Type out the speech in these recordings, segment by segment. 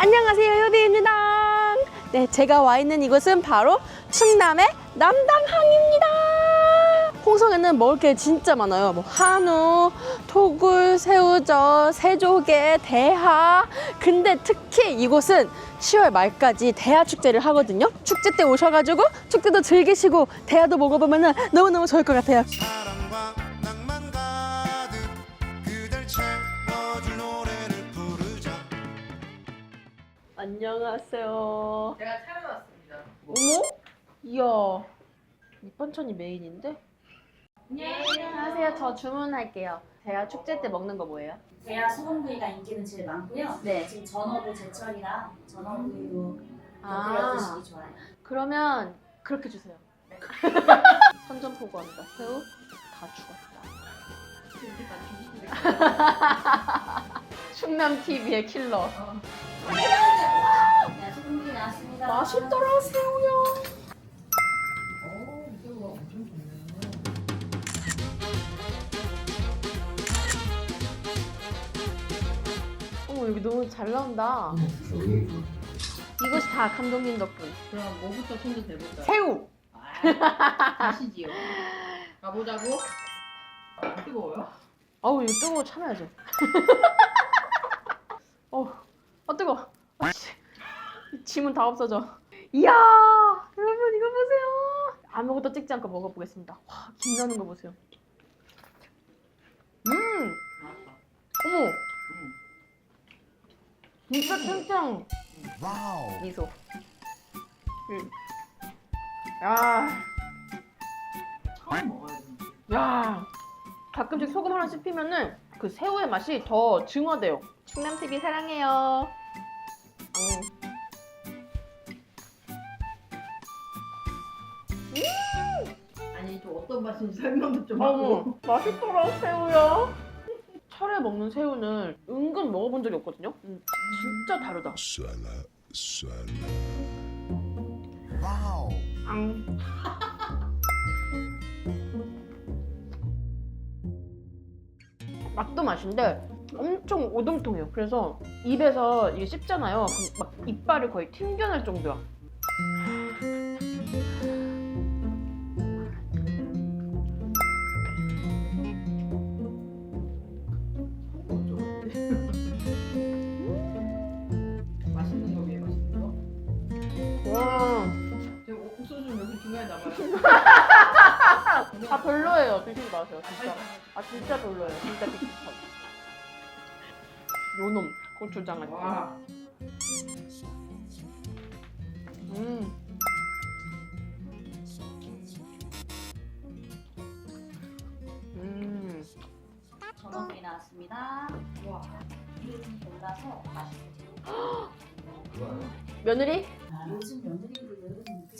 안녕하세요, 효디입니다. 네, 제가 와 있는 이곳은 바로 충남의 남당항입니다. 홍성에는 먹을 게 진짜 많아요. 뭐 한우, 토굴, 새우젓, 새조개, 대하. 근데 특히 이곳은 10월 말까지 대하 축제를 하거든요. 축제 때 오셔가지고 축제도 즐기시고 대하도 먹어보면 너무너무 좋을 것 같아요. 안녕하세요. 제가 차려놨습니다. 어머? 이야. 밑반찬이 메인인데? 네, 안녕하세요. 저 주문할게요. 제가 축제 때 먹는 거 뭐예요? 대야 소금구이가 인기는 제일 많고요. 네. 지금 전어도 제철이라 전어구이로 아. 곁들여 드시기 좋아요. 그러면 그렇게 주세요. 선전포고합니다. 새우 다 죽었다. 충남 TV의 킬러. 맛있더라 새우야. 어머 여기 너무 잘 나온다. 이것이 다 감독님 덕분. 그럼 뭐부터 손도 대볼까요? 새우. 아, 가시지요. 가보자고. 안 뜨거워요? 어우 이거 뜨거워 참아야죠. 어우 아 뜨거. 아 씨 짐은 다 없어져. 이야 여러분 이거 보세요. 아무것도 찍지 않고 먹어보겠습니다. 와 김 나는 거 보세요. 음. 어머 음. 진짜 탱탱 와우 미소. 음. 야, 처음 먹어야 되는데. 야. 가끔씩 소금 하나 씹히면은 그 새우의 맛이 더 증화돼요. 충남 TV 사랑해요. 어떤 맛인지 설명도 좀 어머, 하고. 맛있더라 새우야. 철에 먹는 새우는 은근 먹어본 적이 없거든요. 음, 진짜 다르다. 쏴라 쏴라 와우 앙. 맛도 맛인데 엄청 오동통해요. 그래서 입에서 이게 씹잖아요. 그럼 막 이빨을 거의 튕겨낼 정도야. 좀 중간에 남아요. 아 별로예요. 드시지 마세요, 진짜. 아 진짜 별로예요. 진짜 비슷한. 요놈 고추장한테. 와, 음. 음. 나왔습니다. 와. 좀 골라서 맛있게 며느리? 아, 요즘 며느리들은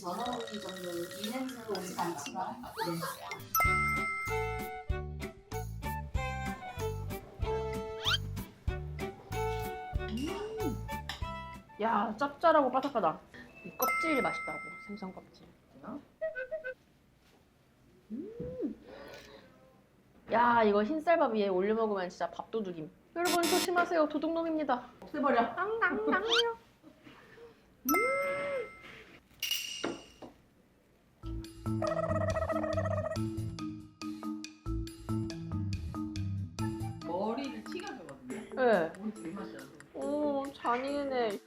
전어구이 정도 이 냄새로 오진 않지만 네. 야 짭짤하고 바삭하다. 이 껍질이 맛있다고 생선 껍질. 음. 야 이거 흰쌀밥 위에 올려 먹으면 진짜 밥도둑임. 여러분 조심하세요 도둑놈입니다. 없애버려. 땅땅땅요. 머리를 튀겨주거든요. 네. 머리 되게 맛있어요. 오 잔인해.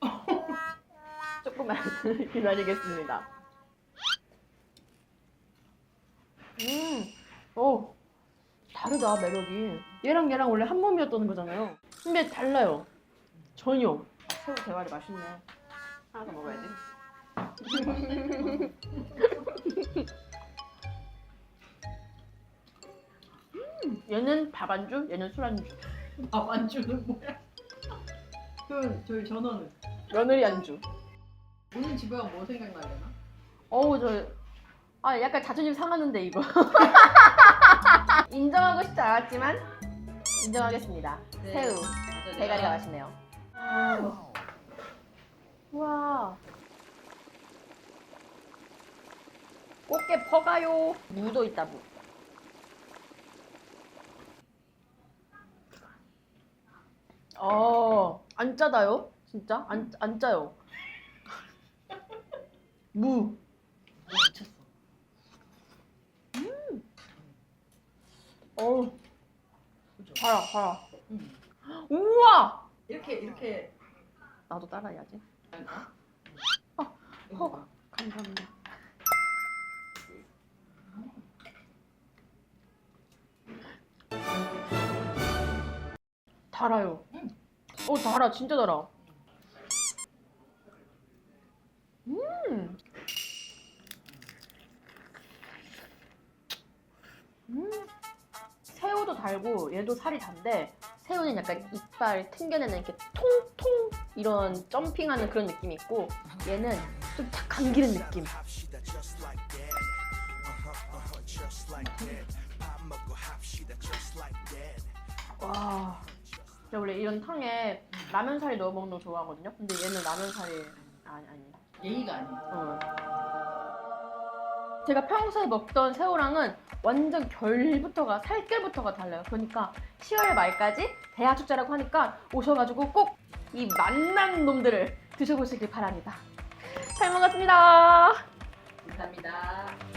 조금만 기다리겠습니다. 음, 오 다르다 매력이. 얘랑 얘랑 원래 한 몸이었던 거잖아요. 근데 달라요. 전혀. 아, 새우 대가리 맛있네. 하나 더 먹어야 돼. 음, 얘는 밥 안주, 얘는 술 안주. 밥 안 주는 뭐야? 그 저희 전원은 며느리 안주. 오늘 집에 가면 뭐 생각나야 되나? 어우 저 아, 약간 자존심 상하는데 이거. 인정하고 싶지 않았지만 인정하겠습니다. 네. 새우 맞아, 대가리가 맛있네요. 우와. 꽃게 퍼가요. 무도 있다 무. 어, 안 짜다요? 진짜? 안, 안 짜요. 무. 미쳤어. 어우, 그죠? 달아, 달아. 음. 우와! 이렇게 이렇게 나도 따라해야지. 어, 어. 봐. 감사합니다. 달아요. 음. 어, 달아. 진짜 달아. 음. 음. 새우도 달고 얘도 살이 단데 새우는 약간 이빨 튕겨내는 이렇게 통통 이런 점핑하는 그런 느낌이 있고 얘는 좀탁 감기는 느낌. 와. 제가 원래 이런 탕에 라면 살이 넣어 먹는 거 좋아하거든요. 근데 얘는 라면 살이 아니 아니. 예의가 아니야. 어. 제가 평소에 먹던 새우랑은 완전 결부터가 살결부터가 달라요. 그러니까 10월 말까지 대학 축제라고 하니까 오셔가지고 꼭 이 맛난 놈들을 드셔보시길 바랍니다. 잘 먹었습니다. 감사합니다.